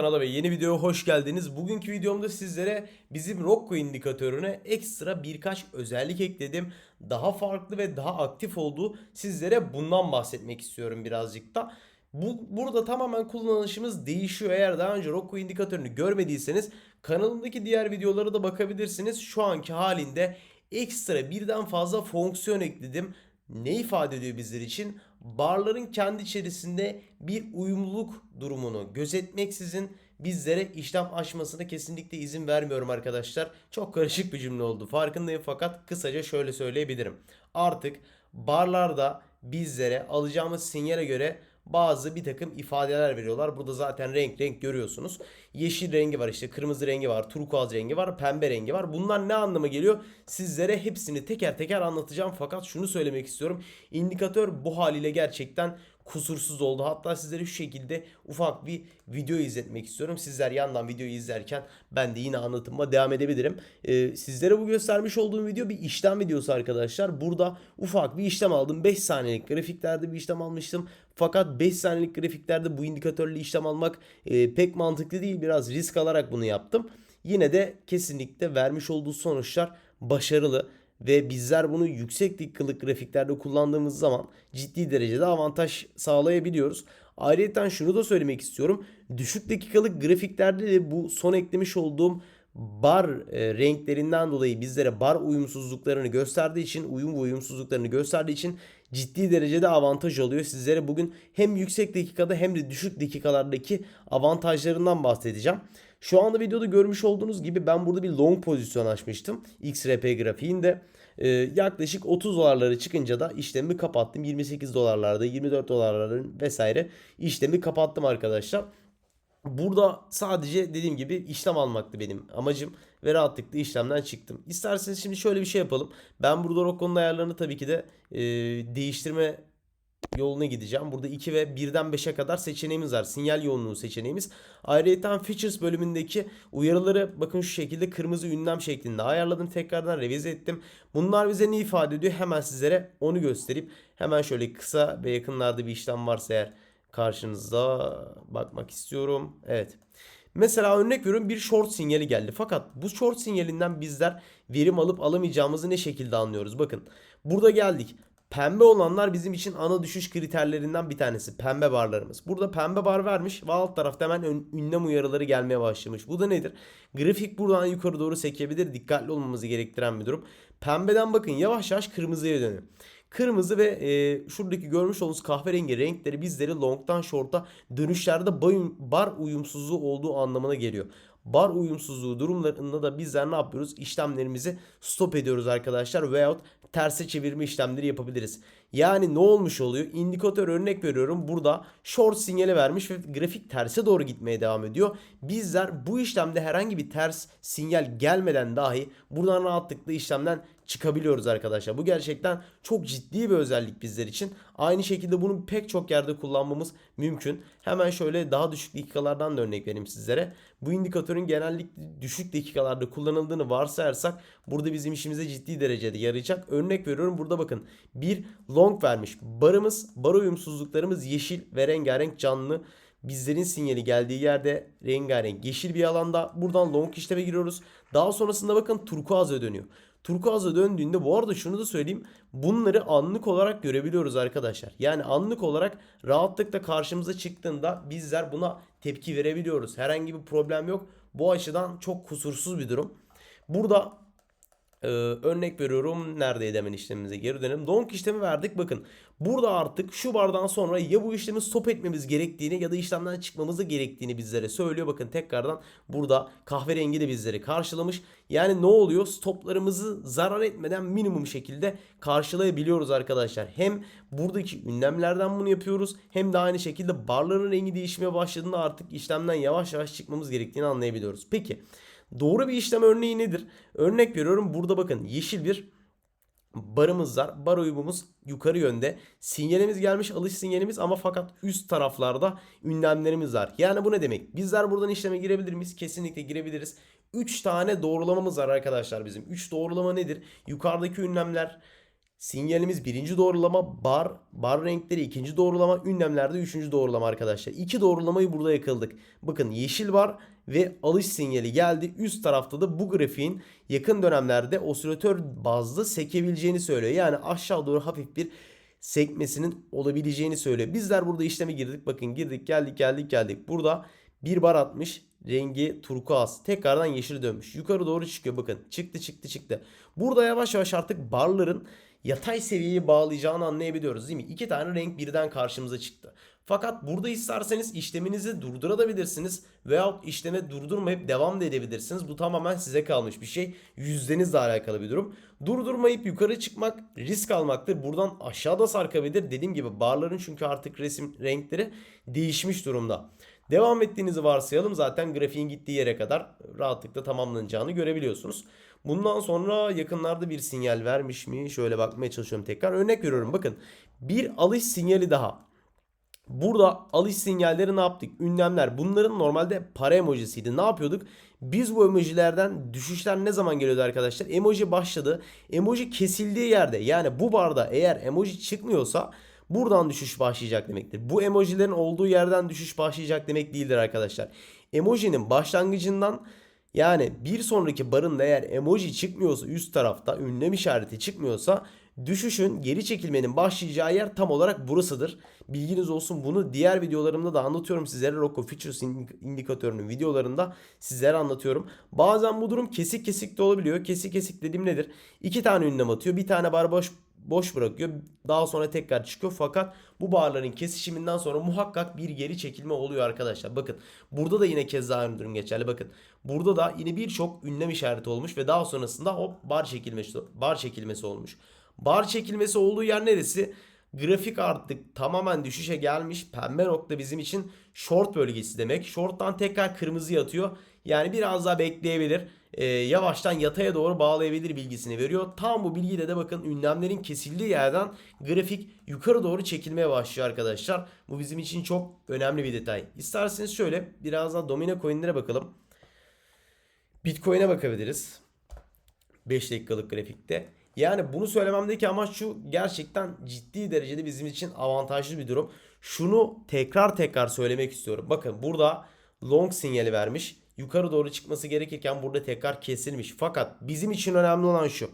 Kanala ve yeni videoya hoş geldiniz. Bugünkü videomda sizlere bizim Rocco indikatörüne ekstra birkaç özellik ekledim. Daha farklı ve daha aktif olduğu sizlere bundan bahsetmek istiyorum birazcık da. Bu, burada tamamen kullanışımız değişiyor. Eğer daha önce Rocco indikatörünü görmediyseniz kanalımdaki diğer videolara da bakabilirsiniz. Şu anki halinde ekstra birden fazla fonksiyon ekledim. Ne ifade ediyor bizler için? Barların kendi içerisinde bir uyumluluk durumunu gözetmeksizin bizlere işlem açmasına kesinlikle izin vermiyorum arkadaşlar. Çok karışık bir cümle oldu. Farkındayım fakat kısaca şöyle söyleyebilirim. Artık barlarda bizlere alacağımız sinyale göre bazı bir takım ifadeler veriyorlar. Burada zaten renk renk görüyorsunuz. Yeşil rengi var işte kırmızı rengi var, turkuaz rengi var, pembe rengi var. Bunlar ne anlama geliyor? Sizlere hepsini teker teker anlatacağım. Fakat şunu söylemek istiyorum. İndikatör bu haliyle gerçekten kusursuz oldu. Hatta sizlere şu şekilde ufak bir video izletmek istiyorum. Sizler yandan videoyu izlerken ben de yine anlatıma devam edebilirim. Ee, sizlere bu göstermiş olduğum video bir işlem videosu arkadaşlar. Burada ufak bir işlem aldım. 5 saniyelik grafiklerde bir işlem almıştım. Fakat 5 saniyelik grafiklerde bu indikatörle işlem almak e, pek mantıklı değil. Biraz risk alarak bunu yaptım. Yine de kesinlikle vermiş olduğu sonuçlar başarılı ve bizler bunu yüksek dakikalık grafiklerde kullandığımız zaman ciddi derecede avantaj sağlayabiliyoruz. Ayrıca şunu da söylemek istiyorum. Düşük dakikalık grafiklerde de bu son eklemiş olduğum bar e, renklerinden dolayı bizlere bar uyumsuzluklarını gösterdiği için, uyum ve uyumsuzluklarını gösterdiği için ciddi derecede avantaj oluyor. Sizlere bugün hem yüksek dakikada hem de düşük dakikalardaki avantajlarından bahsedeceğim. Şu anda videoda görmüş olduğunuz gibi ben burada bir long pozisyon açmıştım. XRP grafiğinde. Ee, yaklaşık 30 dolarları çıkınca da işlemi kapattım. 28 dolarlarda, 24 dolarların vesaire işlemi kapattım arkadaşlar. Burada sadece dediğim gibi işlem almaktı benim amacım ve rahatlıkla işlemden çıktım. İsterseniz şimdi şöyle bir şey yapalım. Ben burada Rocco'nun ayarlarını tabii ki de e, değiştirme yoluna gideceğim. Burada 2 ve 1'den 5'e kadar seçeneğimiz var. Sinyal yoğunluğu seçeneğimiz. Ayrıca Features bölümündeki uyarıları bakın şu şekilde kırmızı ünlem şeklinde ayarladım. Tekrardan revize ettim. Bunlar bize ne ifade ediyor? Hemen sizlere onu göstereyim. Hemen şöyle kısa ve yakınlarda bir işlem varsa eğer karşınızda bakmak istiyorum. Evet. Mesela örnek veriyorum bir short sinyali geldi. Fakat bu short sinyalinden bizler verim alıp alamayacağımızı ne şekilde anlıyoruz? Bakın burada geldik. Pembe olanlar bizim için ana düşüş kriterlerinden bir tanesi. Pembe barlarımız. Burada pembe bar vermiş ve alt tarafta hemen ön- ünlem uyarıları gelmeye başlamış. Bu da nedir? Grafik buradan yukarı doğru sekebilir. Dikkatli olmamızı gerektiren bir durum. Pembeden bakın yavaş yavaş kırmızıya dönüyor. Kırmızı ve e, şuradaki görmüş olduğunuz kahverengi renkleri bizleri long'dan short'a dönüşlerde bar uyumsuzluğu olduğu anlamına geliyor. Bar uyumsuzluğu durumlarında da bizler ne yapıyoruz? İşlemlerimizi stop ediyoruz arkadaşlar veyahut terse çevirme işlemleri yapabiliriz. Yani ne olmuş oluyor? İndikatör örnek veriyorum. Burada short sinyali vermiş ve grafik terse doğru gitmeye devam ediyor. Bizler bu işlemde herhangi bir ters sinyal gelmeden dahi buradan rahatlıkla işlemden çıkabiliyoruz arkadaşlar. Bu gerçekten çok ciddi bir özellik bizler için. Aynı şekilde bunu pek çok yerde kullanmamız mümkün. Hemen şöyle daha düşük dakikalardan da örnek vereyim sizlere. Bu indikatörün genellikle düşük dakikalarda kullanıldığını varsayarsak burada bizim işimize ciddi derecede yarayacak. Örnek veriyorum burada bakın bir long vermiş. Barımız, bar uyumsuzluklarımız yeşil ve rengarenk canlı. Bizlerin sinyali geldiği yerde rengarenk yeşil bir alanda buradan long işleme giriyoruz. Daha sonrasında bakın turkuaz'a dönüyor. Turkuaz'a döndüğünde bu arada şunu da söyleyeyim. Bunları anlık olarak görebiliyoruz arkadaşlar. Yani anlık olarak rahatlıkla karşımıza çıktığında bizler buna tepki verebiliyoruz. Herhangi bir problem yok. Bu açıdan çok kusursuz bir durum. Burada ee, örnek veriyorum. Neredeydi hemen işlemimize geri dönelim. Donk işlemi verdik. Bakın burada artık şu bardan sonra ya bu işlemi stop etmemiz gerektiğini ya da işlemden çıkmamızı gerektiğini bizlere söylüyor. Bakın tekrardan burada kahverengi de bizleri karşılamış. Yani ne oluyor? Stoplarımızı zarar etmeden minimum şekilde karşılayabiliyoruz arkadaşlar. Hem buradaki ünlemlerden bunu yapıyoruz hem de aynı şekilde barların rengi değişmeye başladığında artık işlemden yavaş yavaş çıkmamız gerektiğini anlayabiliyoruz. Peki Doğru bir işlem örneği nedir? Örnek veriyorum burada bakın yeşil bir barımız var. Bar uyumumuz yukarı yönde. Sinyalimiz gelmiş alış sinyalimiz ama fakat üst taraflarda ünlemlerimiz var. Yani bu ne demek? Bizler buradan işleme girebilir miyiz? Kesinlikle girebiliriz. 3 tane doğrulamamız var arkadaşlar bizim. 3 doğrulama nedir? Yukarıdaki ünlemler Sinyalimiz birinci doğrulama, bar, bar renkleri ikinci doğrulama, ünlemlerde üçüncü doğrulama arkadaşlar. İki doğrulamayı burada yakaladık. Bakın yeşil var ve alış sinyali geldi. Üst tarafta da bu grafiğin yakın dönemlerde osilatör bazlı sekebileceğini söylüyor. Yani aşağı doğru hafif bir sekmesinin olabileceğini söylüyor. Bizler burada işleme girdik. Bakın girdik geldik geldik geldik. Burada bir bar atmış. Rengi turkuaz. Tekrardan yeşil dönmüş. Yukarı doğru çıkıyor bakın. Çıktı çıktı çıktı. Burada yavaş yavaş artık barların yatay seviyeyi bağlayacağını anlayabiliyoruz değil mi? İki tane renk birden karşımıza çıktı. Fakat burada isterseniz işleminizi durdurabilirsiniz veyahut işleme durdurmayıp devam da edebilirsiniz. Bu tamamen size kalmış bir şey. Yüzdenizle alakalı bir durum. Durdurmayıp yukarı çıkmak risk almaktır. Buradan aşağıda sarkabilir. Dediğim gibi barların çünkü artık resim renkleri değişmiş durumda. Devam ettiğinizi varsayalım. Zaten grafiğin gittiği yere kadar rahatlıkla tamamlanacağını görebiliyorsunuz. Bundan sonra yakınlarda bir sinyal vermiş mi? Şöyle bakmaya çalışıyorum tekrar. Örnek veriyorum bakın. Bir alış sinyali daha. Burada alış sinyalleri ne yaptık? Ünlemler. Bunların normalde para emojisiydi. Ne yapıyorduk? Biz bu emojilerden düşüşler ne zaman geliyordu arkadaşlar? Emoji başladı. Emoji kesildiği yerde yani bu barda eğer emoji çıkmıyorsa buradan düşüş başlayacak demektir. Bu emojilerin olduğu yerden düşüş başlayacak demek değildir arkadaşlar. Emojinin başlangıcından yani bir sonraki barın eğer emoji çıkmıyorsa üst tarafta ünlem işareti çıkmıyorsa düşüşün geri çekilmenin başlayacağı yer tam olarak burasıdır. Bilginiz olsun bunu diğer videolarımda da anlatıyorum sizlere. Rocco Futures indikatörünün videolarında sizlere anlatıyorum. Bazen bu durum kesik kesik de olabiliyor. Kesik kesik dediğim nedir? İki tane ünlem atıyor. Bir tane bar boş boş bırakıyor. Daha sonra tekrar çıkıyor. Fakat bu barların kesişiminden sonra muhakkak bir geri çekilme oluyor arkadaşlar. Bakın burada da yine keza aynı durum geçerli. Bakın burada da yine birçok ünlem işareti olmuş ve daha sonrasında hop bar çekilmesi bar çekilmesi olmuş. Bar çekilmesi olduğu yer neresi? Grafik artık tamamen düşüşe gelmiş. Pembe nokta bizim için short bölgesi demek. Short'tan tekrar kırmızı atıyor. Yani biraz daha bekleyebilir. Ee, yavaştan yataya doğru bağlayabilir bilgisini veriyor. Tam bu bilgiyle de bakın ünlemlerin kesildiği yerden grafik yukarı doğru çekilmeye başlıyor arkadaşlar. Bu bizim için çok önemli bir detay. İsterseniz şöyle biraz daha domino coinlere bakalım. Bitcoin'e bakabiliriz. 5 dakikalık grafikte. Yani bunu söylememdeki amaç şu gerçekten ciddi derecede bizim için avantajlı bir durum. Şunu tekrar tekrar söylemek istiyorum. Bakın burada long sinyali vermiş. Yukarı doğru çıkması gerekirken burada tekrar kesilmiş. Fakat bizim için önemli olan şu.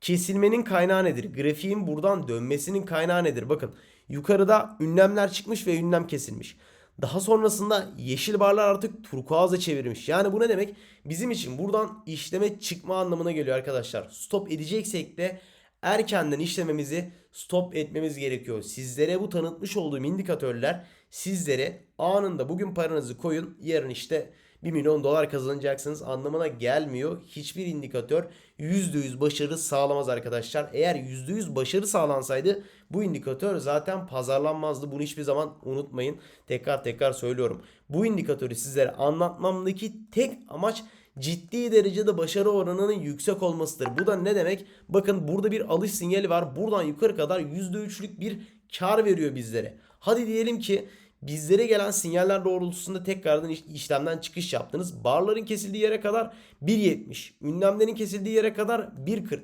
Kesilmenin kaynağı nedir? Grafiğin buradan dönmesinin kaynağı nedir? Bakın yukarıda ünlemler çıkmış ve ünlem kesilmiş. Daha sonrasında yeşil barlar artık turkuaza çevirmiş. Yani bu ne demek? Bizim için buradan işleme çıkma anlamına geliyor arkadaşlar. Stop edeceksek de erkenden işlememizi stop etmemiz gerekiyor. Sizlere bu tanıtmış olduğum indikatörler sizlere anında bugün paranızı koyun yarın işte 1 milyon dolar kazanacaksınız anlamına gelmiyor. Hiçbir indikatör %100 başarı sağlamaz arkadaşlar. Eğer %100 başarı sağlansaydı bu indikatör zaten pazarlanmazdı. Bunu hiçbir zaman unutmayın. Tekrar tekrar söylüyorum. Bu indikatörü sizlere anlatmamdaki tek amaç ciddi derecede başarı oranının yüksek olmasıdır. Bu da ne demek? Bakın burada bir alış sinyali var. Buradan yukarı kadar %3'lük bir kar veriyor bizlere. Hadi diyelim ki bizlere gelen sinyaller doğrultusunda tekrardan işlemden çıkış yaptınız. Barların kesildiği yere kadar 1.70, ünlemlerin kesildiği yere kadar 1.40.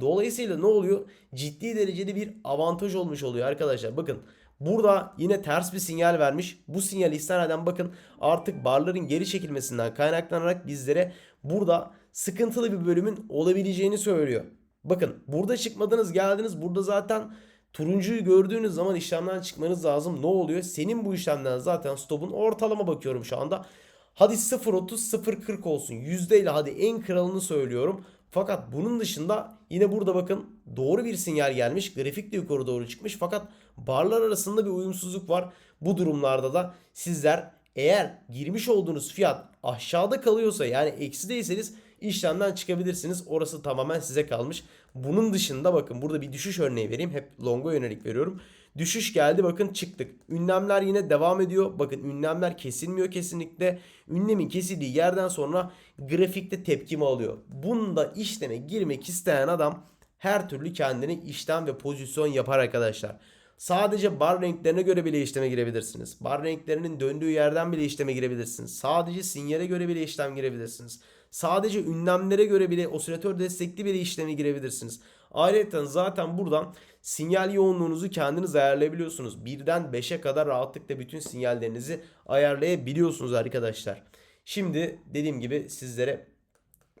Dolayısıyla ne oluyor? Ciddi derecede bir avantaj olmuş oluyor arkadaşlar. Bakın burada yine ters bir sinyal vermiş. Bu sinyali istinaden bakın artık barların geri çekilmesinden kaynaklanarak bizlere burada sıkıntılı bir bölümün olabileceğini söylüyor. Bakın burada çıkmadınız geldiniz burada zaten Turuncuyu gördüğünüz zaman işlemden çıkmanız lazım. Ne oluyor? Senin bu işlemden zaten stopun ortalama bakıyorum şu anda. Hadi 0.30 0.40 olsun. Yüzdeyle hadi en kralını söylüyorum. Fakat bunun dışında yine burada bakın doğru bir sinyal gelmiş. Grafik de yukarı doğru çıkmış. Fakat barlar arasında bir uyumsuzluk var. Bu durumlarda da sizler eğer girmiş olduğunuz fiyat aşağıda kalıyorsa yani eksideyseniz işlemden çıkabilirsiniz. Orası tamamen size kalmış. Bunun dışında bakın burada bir düşüş örneği vereyim. Hep longa yönelik veriyorum. Düşüş geldi bakın çıktık. Ünlemler yine devam ediyor. Bakın ünlemler kesilmiyor kesinlikle. Ünlemin kesildiği yerden sonra grafikte tepkimi alıyor. Bunda işleme girmek isteyen adam her türlü kendini işlem ve pozisyon yapar arkadaşlar. Sadece bar renklerine göre bile işleme girebilirsiniz. Bar renklerinin döndüğü yerden bile işleme girebilirsiniz. Sadece sinyale göre bile işlem girebilirsiniz. Sadece ünlemlere göre bile osilatör destekli bile işleme girebilirsiniz. Ayrıca zaten buradan sinyal yoğunluğunuzu kendiniz ayarlayabiliyorsunuz. Birden 5'e kadar rahatlıkla bütün sinyallerinizi ayarlayabiliyorsunuz arkadaşlar. Şimdi dediğim gibi sizlere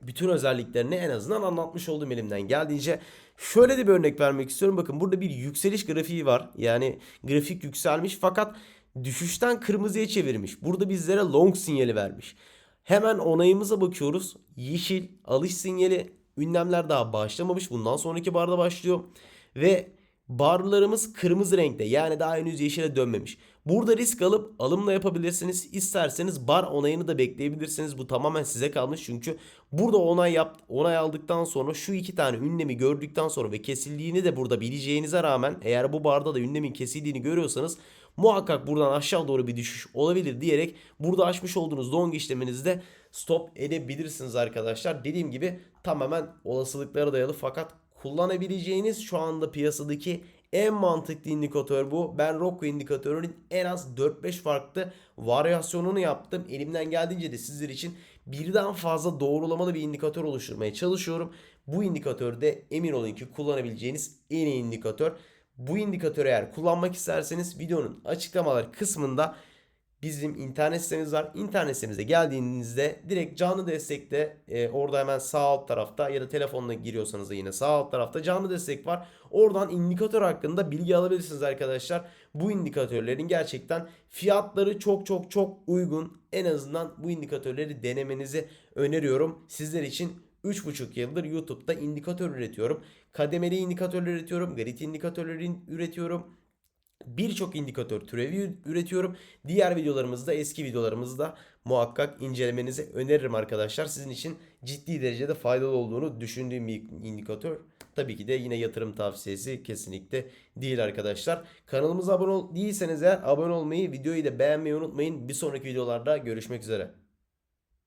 bütün özelliklerini en azından anlatmış oldum elimden geldiğince. Şöyle de bir örnek vermek istiyorum. Bakın burada bir yükseliş grafiği var. Yani grafik yükselmiş fakat düşüşten kırmızıya çevirmiş. Burada bizlere long sinyali vermiş. Hemen onayımıza bakıyoruz. Yeşil alış sinyali. Ünlemler daha başlamamış. Bundan sonraki barda başlıyor. Ve barlarımız kırmızı renkte. Yani daha henüz yeşile dönmemiş. Burada risk alıp alımla yapabilirsiniz. İsterseniz bar onayını da bekleyebilirsiniz. Bu tamamen size kalmış. Çünkü burada onay yap onay aldıktan sonra şu iki tane ünlemi gördükten sonra ve kesildiğini de burada bileceğinize rağmen eğer bu barda da ünlemin kesildiğini görüyorsanız muhakkak buradan aşağı doğru bir düşüş olabilir diyerek burada açmış olduğunuz long işleminizde stop edebilirsiniz arkadaşlar. Dediğim gibi tamamen olasılıklara dayalı fakat kullanabileceğiniz şu anda piyasadaki en mantıklı indikatör bu. Ben Rocco indikatörünün en az 4-5 farklı varyasyonunu yaptım. Elimden geldiğince de sizler için birden fazla doğrulamalı bir indikatör oluşturmaya çalışıyorum. Bu indikatörde emin olun ki kullanabileceğiniz en iyi indikatör. Bu indikatörü eğer kullanmak isterseniz videonun açıklamalar kısmında bizim internet sitemiz var. İnternet sitemize geldiğinizde direkt canlı destekte e, orada hemen sağ alt tarafta ya da telefonla giriyorsanız da yine sağ alt tarafta canlı destek var. Oradan indikatör hakkında bilgi alabilirsiniz arkadaşlar. Bu indikatörlerin gerçekten fiyatları çok çok çok uygun. En azından bu indikatörleri denemenizi öneriyorum. Sizler için 3,5 yıldır YouTube'da indikatör üretiyorum. Kademeli indikatörler üretiyorum. Grit indikatörleri üretiyorum. Birçok indikatör türevi üretiyorum. Diğer videolarımızda, eski videolarımızda muhakkak incelemenizi öneririm arkadaşlar. Sizin için ciddi derecede faydalı olduğunu düşündüğüm bir indikatör. Tabii ki de yine yatırım tavsiyesi kesinlikle değil arkadaşlar. Kanalımıza abone değilseniz eğer abone olmayı, videoyu da beğenmeyi unutmayın. Bir sonraki videolarda görüşmek üzere.